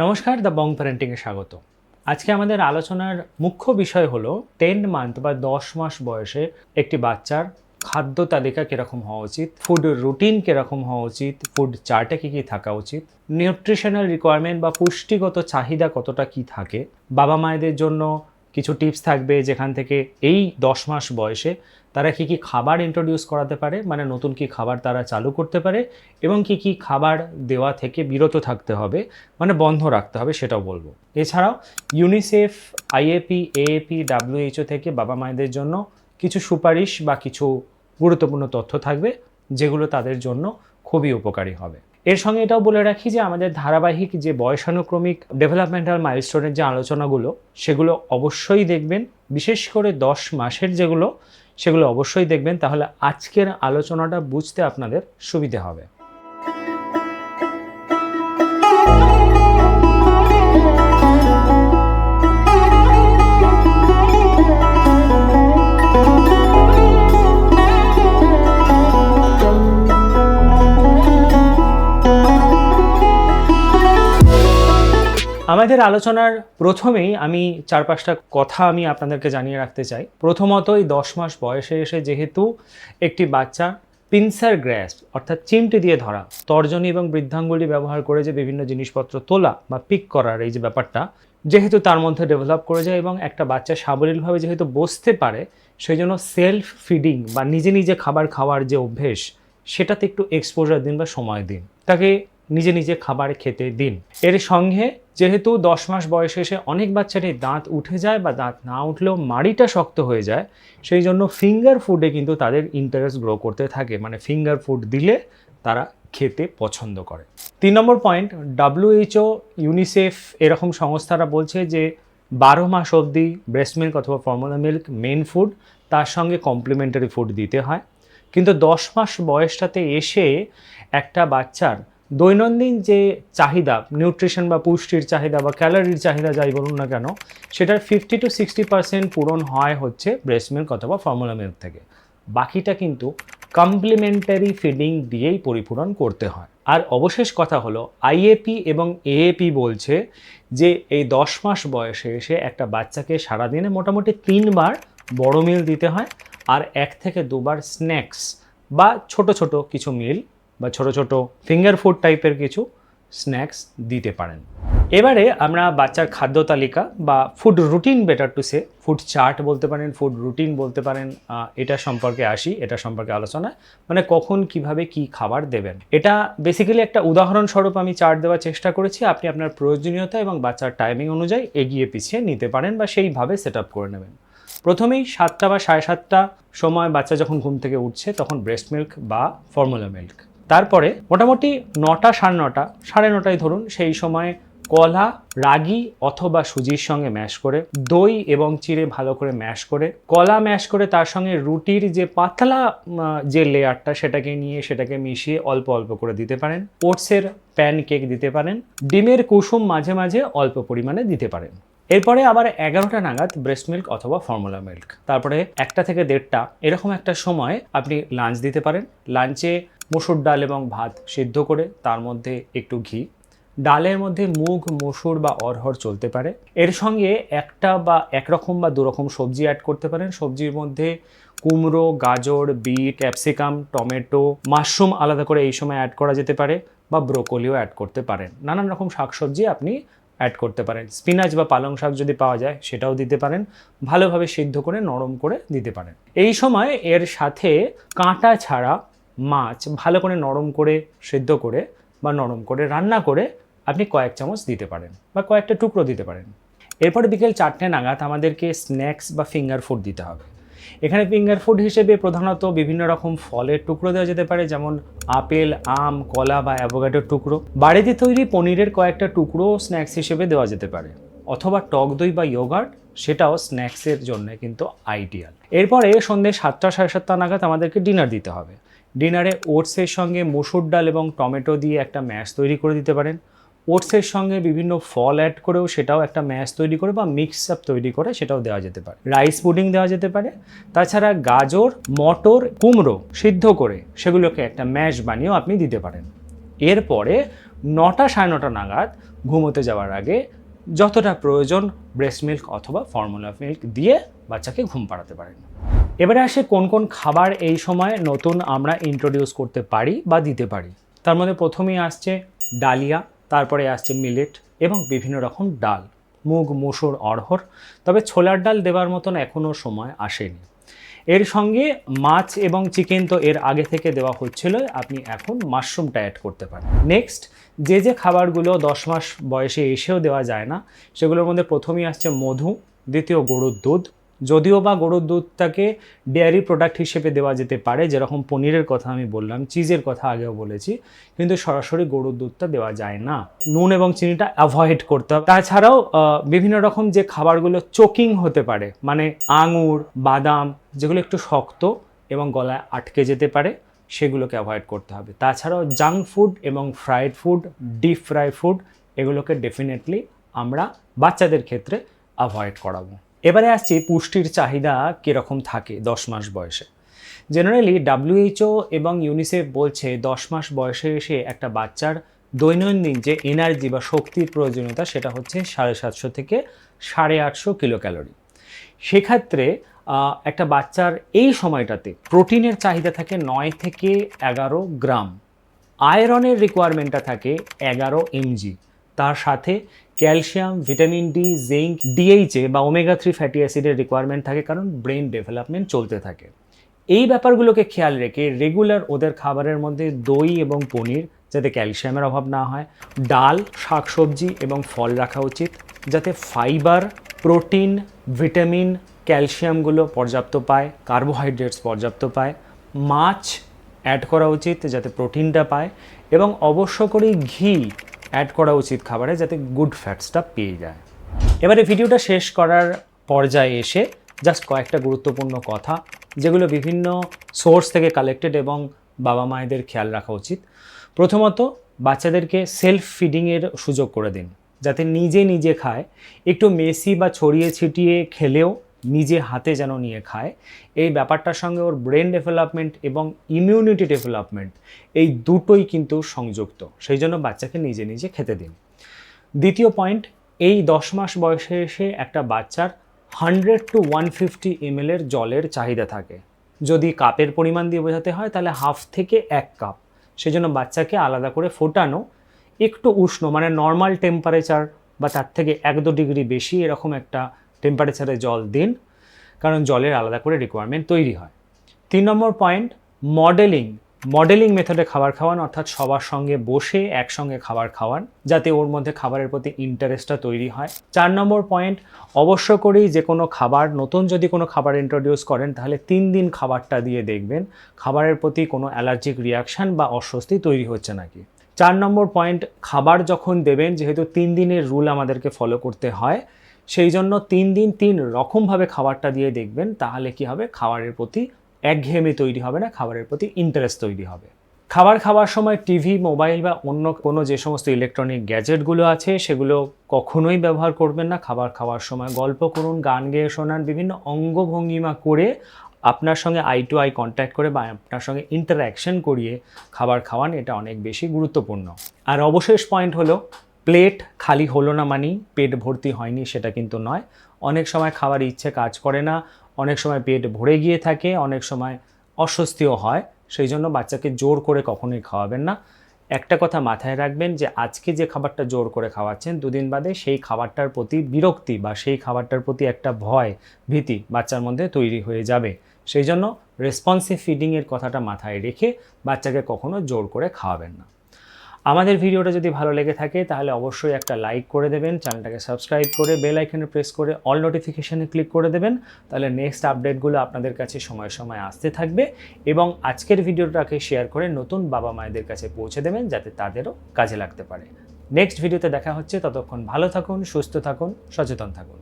নমস্কার, the Bong প্যারেন্টিংয়ে স্বাগত। আজকে আমাদের আলোচনার মুখ্য বিষয় হলো টেন মান্থ বা দশ মাস বয়সে একটি বাচ্চার খাদ্য তালিকা কীরকম হওয়া উচিত ফুড রুটিন কীরকম হওয়া উচিত ফুড চার্টে কী কী থাকা উচিত নিউট্রিশনাল রিকোয়ারমেন্ট বা পুষ্টিগত চাহিদা কতটা কি থাকে বাবা মায়েদের জন্য কিছু টিপস থাকবে যেখান থেকে এই দশ মাস বয়সে তারা কি কি খাবার ইন্ট্রোডিউস করাতে পারে মানে নতুন কি খাবার তারা চালু করতে পারে এবং কি কি খাবার দেওয়া থেকে বিরত থাকতে হবে মানে বন্ধ রাখতে হবে সেটাও বলব। এছাড়াও ইউনিসেফ আইএপি এএপি ডাব্লিউএইচও থেকে বাবা মায়েদের জন্য কিছু সুপারিশ বা কিছু গুরুত্বপূর্ণ তথ্য থাকবে যেগুলো তাদের জন্য খুবই উপকারী হবে। এর সঙ্গে এটাও বলে রাখি যে আমাদের ধারাবাহিক যে বয়সানুক্রমিক ডেভেলপমেন্টাল মাইলস্টোনের যে আলোচনাগুলো, সেগুলো অবশ্যই দেখবেন। বিশেষ করে দশ মাসের যেগুলো, সেগুলো অবশ্যই দেখবেন। তাহলে আজকের আলোচনাটা বুঝতে আপনাদের সুবিধে হবে। আমাদের আলোচনার প্রথমেই আমি চার পাঁচটা কথা আমি আপনাদেরকে জানিয়ে রাখতে চাই। প্রথমত এই দশ মাস বয়সে এসে যেহেতু একটি বাচ্চা পিনসার গ্র্যাস অর্থাৎ চিমটি দিয়ে ধরা, তর্জনী এবং বৃদ্ধাঙ্গুলি ব্যবহার করে যে বিভিন্ন জিনিসপত্র তোলা বা পিক করার এই যে ব্যাপারটা, যেহেতু তার মধ্যে ডেভেলপ করে যায় এবং একটা বাচ্চা সাবলীলভাবে যেহেতু বসতে পারে সেই জন্য সেলফ ফিডিং বা নিজে নিজে খাবার খাওয়ার যে অভ্যেস, সেটাতে একটু এক্সপোজার দিন বা সময় দিন। তাকে নিজে নিজে খাবার খেতে দিন। এর সঙ্গে যেহেতু দশ মাস বয়সে এসে অনেক বাচ্চারই দাঁত উঠে যায় বা দাঁত না উঠলেও মাড়িটা শক্ত হয়ে যায়, সেই জন্য ফিঙ্গার ফুডে কিন্তু তাদের ইন্টারেস্ট গ্রো করতে থাকে। মানে ফিঙ্গার ফুড দিলে তারা খেতে পছন্দ করে। তিন নম্বর পয়েন্ট ডাব্লিউএইচও ইউনিসেফ এরকম সংস্থারা বলছে যে বারো মাস অবধি ব্রেস্ট মিল্ক অথবা ফর্মুলা মিল্ক মেন ফুড তার সঙ্গে কমপ্লিমেন্টারি ফুড দিতে হয়। কিন্তু দশ মাস বয়সটাতে এসে একটা বাচ্চার দৈনন্দিন যে চাহিদা নিউট্রিশন বা পুষ্টির চাহিদা বা ক্যালোরির চাহিদা যাই বলুন না কেন, সেটার ফিফটি টু সিক্সটি পার্সেন্ট পূরণ হয় হচ্ছে ব্রেস্ট মিল্ক অথবা ফর্মুলা মিল্ক থেকে। বাকিটা কিন্তু কমপ্লিমেন্টারি ফিডিং দিয়েই পরিপূরণ করতে হয়। আর অবশেষ কথা হলো আইএপি এবং এএপি বলছে যে এই দশ মাস বয়সে এসে একটা বাচ্চাকে সারাদিনে মোটামুটি তিনবার বড় মিল দিতে হয়, আর এক থেকে দুবার স্ন্যাক্স বা ছোট ছোট কিছু মিল বা ছোট ছোট ফিঙ্গার ফুড টাইপের কিছু স্ন্যাক্স দিতে পারেন। এবারে আমরা বাচ্চার খাদ্য তালিকা বা food routine better to say food chart বলতে পারেন ফুড রুটিন বলতে পারেন এটা সম্পর্কে আসি, এটা সম্পর্কে আলোচনা মানে কখন, কীভাবে, কি খাবার দেবেন। এটা বেসিক্যালি একটা উদাহরণস্বরূপ আমি চার্ট দেওয়ার চেষ্টা করেছি, আপনি আপনার প্রয়োজনীয়তা এবং বাচ্চার টাইমিং অনুযায়ী এগিয়ে পিছিয়ে নিতে পারেন বা সেইভাবে সেট আপ করে নেবেন। প্রথমেই সাতটা বা সাড়ে সাতটা সময় বাচ্চা যখন ঘুম থেকে উঠছে, তখন ব্রেস্ট মিল্ক বা ফর্মুলা মিল্ক তারপরে মোটামুটি নটা, সাড়ে নটা, সাড়ে নটায় ধরুন সেই সময় কলা, রাগি অথবা সুজির সঙ্গে ম্যাশ করে, দই এবং চিড়ে ভালো করে ম্যাশ করে, কলা ম্যাশ করে তার সঙ্গে রুটির যে পাতলা যে লেয়ারটা সেটাকে নিয়ে সেটাকে মিশিয়ে অল্প অল্প করে দিতে পারেন। ওটসের প্যান কেক দিতে পারেন। ডিমের কুসুম মাঝে মাঝে অল্প পরিমাণে দিতে পারেন। এরপরে আবার এগারোটা নাগাদ ব্রেস্ট মিল্ক অথবা ফর্মুলা মিল্ক তারপরে একটা থেকে দেড়টা, এরকম একটা সময় আপনি লাঞ্চ দিতে পারেন। লাঞ্চে মসুর ডাল এবং ভাত সিদ্ধ করে তার মধ্যে একটু ঘি। ডালের মধ্যে মুগ, মসুর বা অরহর চলতে পারে। এর সঙ্গে একটা বা একরকম বা দুরকম সবজি অ্যাড করতে পারেন। সবজির মধ্যে কুমড়ো, গাজর, বিট, ক্যাপসিকাম, টমেটো, মাশরুম আলাদা করে এই সময় অ্যাড করা যেতে পারে বা ব্রোকলিও অ্যাড করতে পারেন। নানান রকম শাকসবজি আপনি অ্যাড করতে পারেন। স্পিনাচ বা পালং শাক যদি পাওয়া যায় সেটাও দিতে পারেন। ভালোভাবে সিদ্ধ করে, নরম করে দিতে পারেন। এই সময় এর সাথে কাঁটা ছাড়া মাছ ভালো করে নরম করে সেদ্ধ করে বা নরম করে রান্না করে আপনি কয়েক চামচ দিতে পারেন বা কয়েকটা টুকরো দিতে পারেন। এরপরে বিকেল চারটে নাগাদ আমাদেরকে স্ন্যাক্স বা ফিঙ্গার ফুড দিতে হবে। এখানে ফিঙ্গার ফুড হিসেবে প্রধানত বিভিন্ন রকম ফলের টুকরো দেওয়া যেতে পারে, যেমন আপেল, আম, কলা বা অ্যাভোকাডোর টুকরো। বাড়িতে তৈরি পনিরের কয়েকটা টুকরো স্ন্যাক্স হিসেবে দেওয়া যেতে পারে, অথবা টক দই বা ইয়োগার্ট সেটাও স্ন্যাক্সের জন্য কিন্তু আইডিয়াল এরপরে সন্ধ্যে সাতটা সাড়ে সাতটা নাগাদ আমাদেরকে ডিনার দিতে হবে। ডিনারে ওটসের সঙ্গে মসুর ডাল এবং টমেটো দিয়ে একটা ম্যাশ তৈরি করে দিতে পারেন। ওটসের সঙ্গে বিভিন্ন ফল অ্যাড করেও সেটাও একটা ম্যাশ তৈরি করে বা মিক্স আপ তৈরি করে সেটাও দেওয়া যেতে পারে। রাইস পুডিং দেওয়া যেতে পারে। তাছাড়া গাজর, মটর, কুমড়ো সিদ্ধ করে সেগুলোকে একটা ম্যাশ বানিয়েও আপনি দিতে পারেন। এরপরে নটা সাড়ে নটা নাগাদ ঘুমোতে যাওয়ার আগে যতটা প্রয়োজন ব্রেস্ট মিল্ক অথবা ফর্মুলা মিল্ক দিয়ে বাচ্চাকে ঘুম পাড়াতে পারেন। এবারে আসে কোন কোন খাবার এই সময় নতুন আমরা ইন্ট্রোডিউস করতে পারি বা দিতে পারি। তার মধ্যে প্রথমেই আসছে ডালিয়া, তারপরে আসছে মিলেট এবং বিভিন্ন রকম ডাল। মুগ, মুসুর, অড়হর। তবে ছোলার ডাল দেওয়ার মতন এখনও সময় আসেনি। এর সঙ্গে মাছ এবং চিকেন তো এর আগে থেকে দেওয়া হচ্ছিল, আপনি এখন মাশরুমটা অ্যাড করতে পারেন। নেক্সট যে যে খাবারগুলো দশ মাস বয়সে এসেও দেওয়া যায় না, সেগুলোর মধ্যে প্রথমেই আসছে মধু, দ্বিতীয় গরুর দুধ যদিও বা গরুর দুধটাকে ডেয়ারি প্রোডাক্ট হিসেবে দেওয়া যেতে পারে, যেরকম পনিরের কথা আমি বললাম, চিজের কথা আগেও বলেছি, কিন্তু সরাসরি গরুর দুধটা দেওয়া যায় না। নুন এবং চিনিটা অ্যাভয়েড করতে হবে। তাছাড়াও বিভিন্ন রকম যে খাবারগুলো চোকিং হতে পারে মানে আঙুর, বাদাম, যেগুলো একটু শক্ত এবং গলায় আটকে যেতে পারে, সেগুলোকে অ্যাভয়েড করতে হবে। তাছাড়াও জাঙ্ক ফুড এবং fried food deep fry food এগুলোকে ডেফিনেটলি আমরা বাচ্চাদের ক্ষেত্রে অ্যাভয়েড করাবো। এবারে আসছি পুষ্টির চাহিদা কীরকম থাকে দশ মাস বয়সে। জেনারেলি ডাব্লিউএইচও এবং ইউনিসেফ বলছে দশ মাস বয়সে এসে একটা বাচ্চার দৈনন্দিন যে এনার্জি বা শক্তির প্রয়োজনীয়তা সেটা হচ্ছে সাড়ে সাতশো থেকে সাড়ে আটশো কিলো ক্যালোরি সেক্ষেত্রে একটা বাচ্চার এই সময়টাতে প্রোটিনের চাহিদা থাকে নয় থেকে এগারো গ্রাম। আয়রনের রিকোয়ারমেন্টটা থাকে এগারো এমজি। তার সাথে calcium, vitamin D zinc DHA বা ওমেগা থ্রি ফ্যাটি অ্যাসিডের রিকোয়ারমেন্ট থাকে কারণ ব্রেন ডেভেলপমেন্ট চলতে থাকে। এই ব্যাপারগুলোকে খেয়াল রেখে রেগুলার ওদের খাবারের মধ্যে দই এবং পনির যাতে ক্যালসিয়ামের অভাব না হয়, ডাল, শাকসবজি এবং ফল রাখা উচিত যাতে ফাইবার প্রোটিন ভিটামিন ক্যালসিয়ামগুলো পর্যাপ্ত পায় কার্বোহাইড্রেটস পর্যাপ্ত পায়, মাছ অ্যাড করা উচিত যাতে প্রোটিনটা পায় এবং অবশ্য করেই ঘি অ্যাড করা উচিত খাবারে যাতে গুড ফ্যাটসটা পেয়ে যায়। এবারে ভিডিওটা শেষ করার পর্যায়ে এসে জাস্ট কয়েকটা গুরুত্বপূর্ণ কথা, যেগুলো বিভিন্ন সোর্স থেকে কালেক্টেড এবং বাবা মায়েদের খেয়াল রাখা উচিত। প্রথমত, বাচ্চাদেরকে সেলফ ফিডিংয়ের সুযোগ করে দিন, যাতে নিজে নিজে খায়। একটু মেসি বা ছড়িয়ে ছিটিয়ে খেলেও নিজে হাতে যেন নিয়ে খায়। এই ব্যাপারটার সঙ্গে ওর ব্রেন ডেভেলপমেন্ট এবং ইমিউনিটি ডেভেলপমেন্ট এই দুটোই কিন্তু সংযুক্ত। সেই জন্য বাচ্চাকে নিজে নিজে খেতে দিন। দ্বিতীয় পয়েন্ট, এই দশ মাস বয়সে এসে একটা বাচ্চার হান্ড্রেড টু ওয়ান ফিফটি এর জলের চাহিদা থাকে। যদি কাপের পরিমাণ দিয়ে বোঝাতে হয়, তাহলে হাফ থেকে এক কাপ। সেই জন্য বাচ্চাকে আলাদা করে ফোটানো, একটু উষ্ণ মানে নর্মাল টেম্পারেচার বা তার থেকে এক দু ডিগ্রি বেশি এরকম একটা টেম্পারেচারে জল দিন, কারণ জলের আলাদা করে রিকোয়ারমেন্ট তৈরি হয়। তিন নম্বর পয়েন্ট মডেলিং মডেলিং মেথডে খাবার খাওয়ান, অর্থাৎ সবার সঙ্গে বসে একসঙ্গে খাবার খাওয়ান, যাতে ওর মধ্যে খাবারের প্রতি ইন্টারেস্টটা তৈরি হয়। চার নম্বর পয়েন্ট অবশ্য করেই যে কোনো খাবার, নতুন যদি কোনো খাবার ইন্ট্রোডিউস করেন, তাহলে তিন দিন খাবারটা দিয়ে দেখবেন, খাবারের প্রতি কোনো অ্যালার্জিক রিয়াকশান বা অস্বস্তি তৈরি হচ্ছে নাকি। চার নম্বর পয়েন্ট খাবার যখন দেবেন, যেহেতু তিন দিনের রুল আমাদেরকে ফলো করতে হয় সেই জন্য তিন দিন তিন রকমভাবে খাবারটা দিয়ে দেখবেন, তাহলে কি হবে? খাবারের প্রতি একঘেয়েমি তৈরি হবে না, খাবারের প্রতি ইন্টারেস্ট তৈরি হবে। খাবার খাওয়ার সময় টিভি, মোবাইল বা অন্য কোনো যে সমস্ত ইলেকট্রনিক গ্যাজেটগুলো আছে, সেগুলো কখনোই ব্যবহার করবেন না। খাবার খাওয়ার সময় গল্প করুন, গান গেয়ে শোনান, বিভিন্ন অঙ্গভঙ্গিমা করে আপনার সঙ্গে আই টু আই কন্ট্যাক্ট করে বা আপনার সঙ্গে ইন্টারাকশন করিয়ে খাবার খাওয়ান, এটা অনেক বেশি গুরুত্বপূর্ণ। আর অবশেষ পয়েন্ট হলো প্লেট খালি হলো না মানেই পেট ভর্তি হয়নি সেটা কিন্তু নয়। অনেক সময় খাবার ইচ্ছে কাজ করে না, অনেক সময় পেট ভরে গিয়ে থাকে, অনেক সময় অস্বস্তিও হয়, সেই জন্য বাচ্চাকে জোর করে কখনোই খাওয়াবেন না। একটা কথা মাথায় রাখবেন যে আজকে যে খাবারটা জোর করে খাওয়াচ্ছেন, দুদিন বাদে সেই খাবারটার প্রতি বিরক্তি বা সেই খাবারটার প্রতি একটা ভয়, ভীতি বাচ্চার মধ্যে তৈরি হয়ে যাবে। সেই জন্য রেসপন্সিভ ফিডিংয়ের কথাটা মাথায় রেখে বাচ্চাকে কখনো জোর করে খাওয়াবেন না। আমাদের ভিডিওটা যদি ভালো লেগে থাকে, তাহলে অবশ্যই একটা লাইক করে দেবেন, চ্যানেলটাকে সাবস্ক্রাইব করে বেল আইকনে প্রেস করে অল নোটিফিকেশানে ক্লিক করে দেবেন, তাহলে নেক্সট আপডেটগুলো আপনাদের কাছে সময় সময় আসতে থাকবে এবং আজকের ভিডিওটাকে শেয়ার করে নতুন বাবা মায়েদের কাছে পৌঁছে দেবেন, যাতে তাদেরও কাজে লাগতে পারে। নেক্সট ভিডিওতে দেখা হচ্ছে, ততক্ষণ ভালো থাকুন, সুস্থ থাকুন, সচেতন থাকুন।